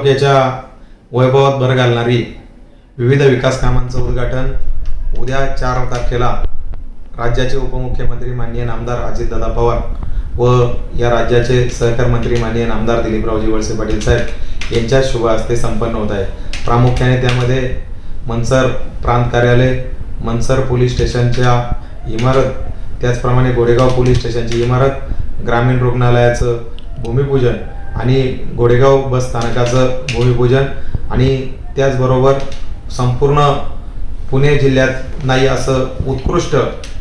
तालुक्याच्या वैभवात भर घालणारी विविध विकास कामांचं उद्घाटन उद्या चार तारखेला राज्याचे उपमुख्यमंत्री माननीय नामदार अजितदादा पवार व या राज्याचे सहकार मंत्री माननीय नामदार दिलीपरावजी वळसे पाटील साहेब यांच्या शुभ हस्ते संपन्न होत आहे. प्रामुख्याने त्यामध्ये मनसर प्रांत कार्यालय मनसर पोलीस स्टेशनच्या इमारत त्याचप्रमाणे गोडेगाव पोलीस स्टेशनची इमारत ग्रामीण रुग्णालयाचं भूमिपूजन आणि गोडेगाव बस स्थानकाचं भूमिपूजन आणि त्याचबरोबर संपूर्ण पुणे जिल्ह्यात नाही असं उत्कृष्ट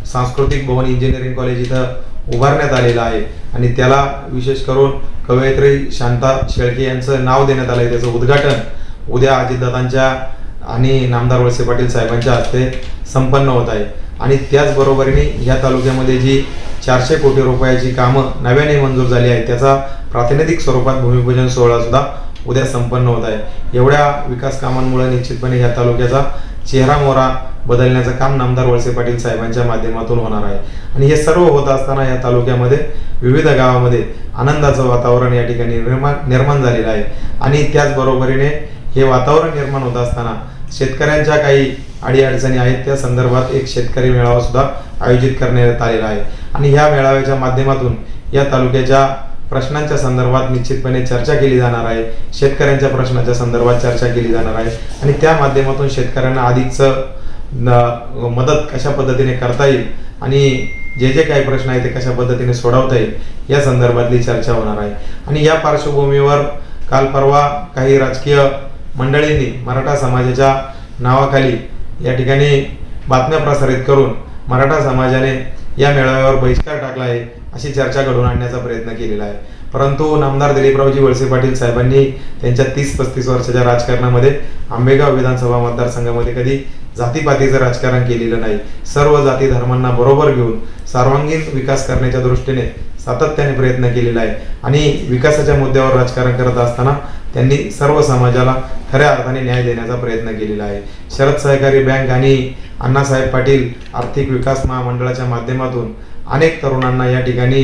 सांस्कृतिक भवन इंजिनिअरिंग कॉलेज इथं उभारण्यात आलेलं आहे. आणि त्याला विशेष करून कवयित्री शांता शेळके यांचं नाव देण्यात आलं आहे त्याचं उद्घाटन उद्या अजितदादांच्या आणि नामदार वळसे पाटील साहेबांच्या हस्ते संपन्न होत आहे. आणि त्याचबरोबरीने या तालुक्यामध्ये जी चारशे कोटी रुपयाची कामं नव्याने मंजूर झाली आहेत. त्याचा प्रातिनिधिक स्वरूपात भूमिपूजन सोहळा सुद्धा उद्या संपन्न होत आहे. एवढ्या विकास कामांमुळे निश्चितपणे ह्या तालुक्याचा चेहरा मोहरा बदलण्याचं काम नामदार वळसे पाटील साहेबांच्या माध्यमातून होणार आहे. आणि हे सर्व होत असताना या तालुक्यामध्ये विविध गावामध्ये आनंदाचं वातावरण या ठिकाणी निर्माण निर्माण झालेलं आहे. आणि त्याचबरोबरीने हे वातावरण निर्माण होत असताना शेतकऱ्यांच्या काही अडीअडचणी आहेत. त्या संदर्भात एक शेतकरी मेळावा सुद्धा आयोजित करण्यात आलेला आहे. आणि ह्या मेळाव्याच्या माध्यमातून या तालुक्याच्या प्रश्नांच्या संदर्भात निश्चितपणे चर्चा केली जाणार आहे. शेतकऱ्यांच्या प्रश्नाच्या संदर्भात चर्चा केली जाणार आहे. आणि त्या माध्यमातून शेतकऱ्यांना आधीच मदत कशा पद्धतीने करता येईल आणि जे जे काही प्रश्न आहेत ते कशा पद्धतीने सोडवता येईल या संदर्भातली चर्चा होणार आहे. आणि या पार्श्वभूमीवर काल परवा काही राजकीय मंडळींनी मराठा समाजाच्या नावाखाली या ठिकाणी बातम्या प्रसारित करून मराठा समाजाने या मेळाव्यावर बहिष्कार टाकला आहे अशी चर्चा घडवून आणण्याचा प्रयत्न केलेला आहे. परंतु नामदार दिलीपरावजी वळसे पाटील साहेबांनी त्यांच्या तीस पस्तीस वर्षाच्या राजकारणामध्ये आंबेगाव विधानसभा मतदारसंघामध्ये कधी जातीपातीचं राजकारण केलेलं नाही. सर्व जाती धर्मांना बरोबर घेऊन सर्वांगीण विकास करण्याच्या दृष्टीने सातत्याने प्रयत्न केलेला आहे. आणि विकासाच्या मुद्द्यावर राजकारण करत असताना त्यांनी सर्व समाजाला खऱ्या अर्थाने न्याय देण्याचा प्रयत्न केलेला आहे. शरद सहकारी बँक आणि अण्णासाहेब पाटील आर्थिक विकास महामंडळाच्या माध्यमातून अनेक तरुणांना या ठिकाणी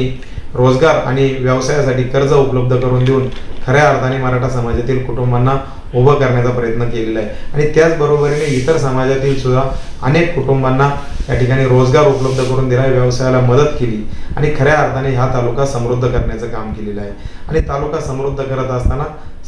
रोजगार आणि व्यवसायासाठी कर्ज उपलब्ध करून देऊन खऱ्या अर्थाने मराठा समाजातील कुटुंबांना उभं करण्याचा प्रयत्न केलेला आहे. आणि त्याचबरोबरीने इतर समाजातील सुद्धा अनेक कुटुंबांना या ठिकाणी रोजगार उपलब्ध करून दिला व्यवसायाला मदत केली आणि खऱ्या अर्थाने हा तालुका समृद्ध करण्याचं काम केलेलं आहे. आणि तालुका समृद्ध करत असताना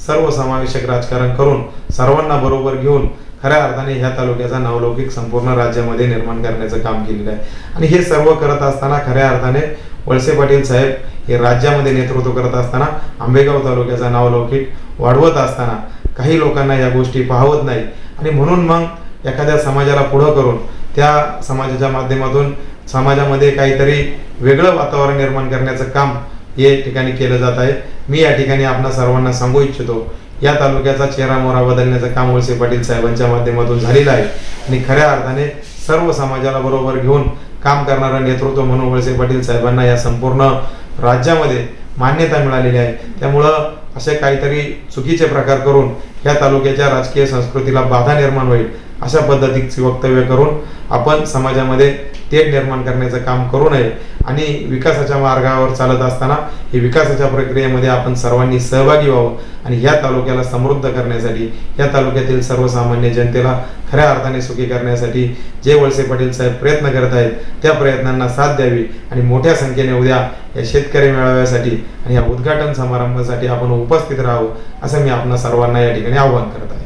सर्वसमावेशक राजकारण करून सर्वांना बरोबर घेऊन खऱ्या अर्थाने ह्या तालुक्याचा नावलौकिक संपूर्ण राज्यामध्ये निर्माण करण्याचं काम केलेलं आहे. आणि हे सर्व करत असताना खऱ्या अर्थाने वळसे पाटील साहेब हे राज्यामध्ये नेतृत्व करत असताना आंबेगाव तालुक्याचा नावलौकिक वाढवत असताना काही लोकांना या गोष्टी पाहवत नाही. आणि म्हणून मग एखाद्या समाजाला पुढं करून त्या समाजाच्या माध्यमातून समाजामध्ये काहीतरी वेगळं वातावरण निर्माण करण्याचं काम या ठिकाणी केलं जात आहे. मी या ठिकाणी आपणा सर्वांना सांगू इच्छितो या तालुक्याचा चेहरा मोहरा बदलण्याचं काम वळसे पाटील साहेबांच्या माध्यमातून झालेलं आहे. आणि खऱ्या अर्थाने सर्व समाजाला बरोबर घेऊन काम करणारं नेतृत्व म्हणून वळसे पाटील साहेबांना या संपूर्ण राज्यामध्ये मान्यता मिळालेली आहे. त्यामुळं असे काहीतरी चुकीचे प्रकार करून या तालुक्याच्या राजकीय संस्कृतीला बाधा निर्माण होईल. अशा पद्धतीची वक्तव्य करून आपण समाजामध्ये तेढ निर्माण करण्याचं काम करू नये आणि विकासाच्या मार्गावर चालत असताना ही विकासाच्या प्रक्रियेमध्ये आपण सर्वांनी सहभागी व्हावं आणि या तालुक्याला समृद्ध करण्यासाठी या तालुक्यातील सर्वसामान्य जनतेला खऱ्या अर्थाने सुखी करण्यासाठी जे वळसे पाटील साहेब प्रयत्न करत आहेत त्या प्रयत्नांना साथ द्यावी आणि मोठ्या संख्येने उद्या या शेतकरी मेळाव्यासाठी आणि या उद्घाटन समारंभासाठी आपण उपस्थित राहावं असं मी आपण सर्वांना या ठिकाणी आवाहन करत आहे.